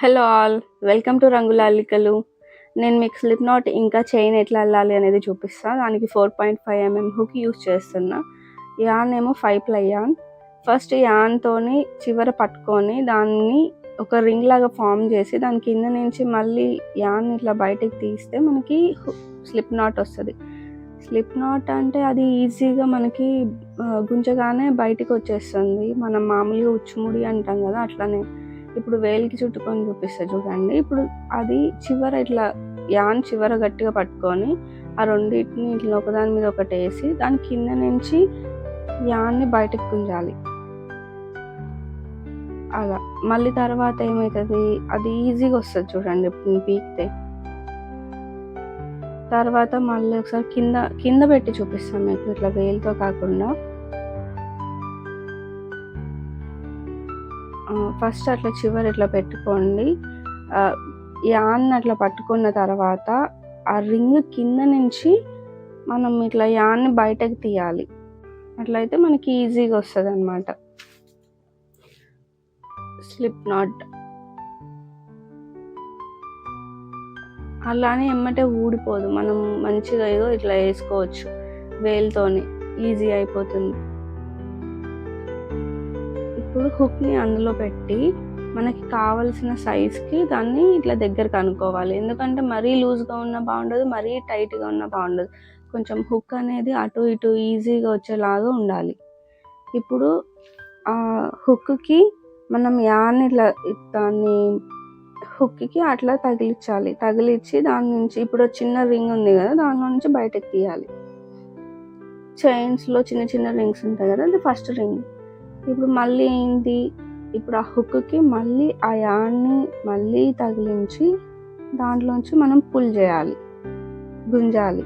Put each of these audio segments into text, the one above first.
Hello all welcome to రంగుల అల్లికలు నేను మీకు స్లిప్ నాట్ ఇంకా చైన్ ఎట్లా అల్లాలి అనేది చూపిస్తాను దానికి four point five mm hook use చేస్తున్నా. యాన్ ఏమో ఫైవ్ ప్లై యాన్. ఫస్ట్ యాన్తోని చివర పట్టుకొని దాన్ని ఒక రింగ్ లాగా ఫామ్ చేసి దాని కింద నుంచి మళ్ళీ యాన్ ఇట్లా బయటకు తీస్తే మనకి స్లిప్ నాట్ వస్తుంది. స్లిప్ నాట్ అంటే అది ఈజీగా మనకి గుంజగానే బయటికి వచ్చేస్తుంది. మనం మామూలుగా ఉచ్చుముడి అంటాం కదా అట్లానే. ఇప్పుడు వేలికి చుట్టుకొని చూపిస్తా చూడండి. ఇప్పుడు అది చివర ఇట్లా యాన్ చివర గట్టిగా పట్టుకొని ఆ రెండింటిని ఇట్లా ఒకదాని మీద ఒకటి వేసి దాని కింద నుంచి యాన్ని బయటకు గుంజాలి అలా. మళ్ళీ తర్వాత ఏమవుతుంది అది ఈజీగా వస్తుంది చూడండి ఇప్పుడు పీకితే. తర్వాత మళ్ళీ ఒకసారి కింద కింద పెట్టి చూపిస్తాం మీకు ఇట్లా వేలుతో కాకుండా. ఫస్ట్ అట్లా చివరి ఇట్లా పెట్టుకోండి. ఆ, యాన్ అట్లా పట్టుకున్న తర్వాత ఆ రింగ్ కింద నుంచి మనం ఇట్లా యాన్ని బయటకు తీయాలి. అట్లయితే మనకి ఈజీగా వస్తుంది అనమాట స్లిప్ నాట్. అలానే ఎమ్మటే ఊడిపోదు. మనం మంచిగా ఏదో ఇట్లా వేసుకోవచ్చు. వేలుతోని. ఈజీ అయిపోతుంది. ఇప్పుడు హుక్ని అందులో పెట్టి మనకి కావలసిన సైజ్కి దాన్ని ఇట్లా దగ్గరకు అనుకోవాలి. ఎందుకంటే మరీ లూజ్గా ఉన్నా బాగుండదు మరీ టైట్గా ఉన్నా బాగుండదు. కొంచెం హుక్ అనేది అటు ఇటు ఈజీగా వచ్చేలాగా ఉండాలి. ఇప్పుడు ఆ హుక్కి మనం యాన్ ఇట్లా దాన్ని హుక్కి అట్లా తగిలించాలి. తగిలిచ్చి దాని నుంచి ఇప్పుడు చిన్న రింగ్ ఉంది కదా దానిలో నుంచి బయటకు తీయాలి. చైన్స్లో చిన్న చిన్న రింగ్స్ ఉంటాయి కదా అది ఫస్ట్ రింగ్ ఇప్పుడు మళ్ళీ ఏంటి ఇప్పుడు ఆ హుక్కి మళ్ళీ ఆ యాన్ని మళ్ళీ తగిలించి దాంట్లోంచి మనం పుల్ చేయాలి. గుంజాలి.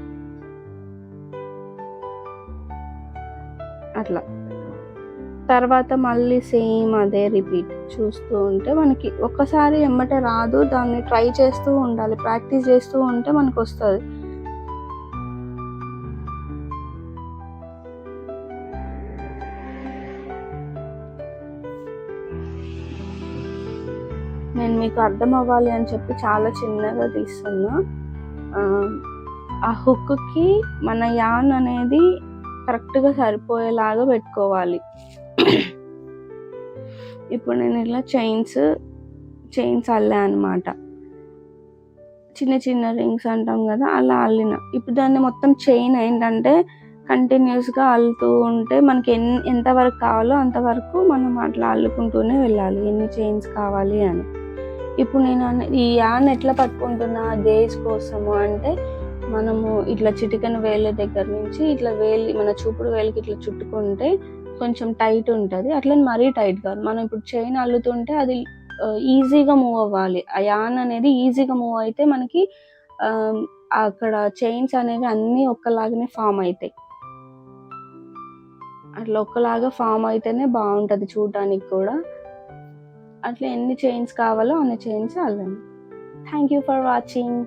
అట్లా. తర్వాత మళ్ళీ సేమ్ అదే రిపీట్ చూస్తూ ఉంటే మనకి ఒక్కసారి ఎమ్మట రాదు. దాన్ని ట్రై చేస్తూ ఉండాలి. ప్రాక్టీస్ చేస్తూ ఉంటే మనకు వస్తుంది నేను మీకు అర్థం అవ్వాలి అని చెప్పి చాలా చిన్నగా తీస్తున్నా. ఆ, హుక్కి మన యాన్ అనేది కరెక్ట్గా సరిపోయేలాగా పెట్టుకోవాలి. ఇప్పుడు నేను ఇలా చైన్స్ చైన్స్ అల్లా అనమాట చిన్న చిన్న రింగ్స్ అంటాం కదా అలా అల్లిన. ఇప్పుడు దాన్ని మొత్తం చైన్ ఏంటంటే కంటిన్యూస్గా అల్లుతూ ఉంటే మనకి ఎన్ ఎంతవరకు కావాలో అంతవరకు మనం అట్లా అల్లుకుంటూనే వెళ్ళాలి. ఎన్ని చైన్స్ కావాలి అని. ఇప్పుడు నేను ఈ యాన్ ఎట్లా పట్టుకుంటున్నా గేజ్ కోసము అంటే మనము ఇట్లా చిటికన వేళ్ళ దగ్గర నుంచి ఇట్లా వేలి మన చూపుడు వేలికి ఇట్లా చుట్టుకుంటే కొంచెం టైట్ ఉంటుంది. అట్లా మరీ టైట్ కాదు. మనం ఇప్పుడు చైన్ అల్లుతుంటే అది ఈజీగా మూవ్ అవ్వాలి. ఆ యాన్ అనేది ఈజీగా మూవ్ అయితే మనకి అక్కడ చైన్స్ అనేవి అన్నీ ఒక్కలాగానే ఫామ్ అవుతాయి అట్లా ఒక్కలాగా ఫామ్ అయితేనే బాగుంటుంది చూడటానికి కూడా. అట్లా ఎన్ని చైన్స్ కావాలో అన్ని chains అల్లండి. Thank you for watching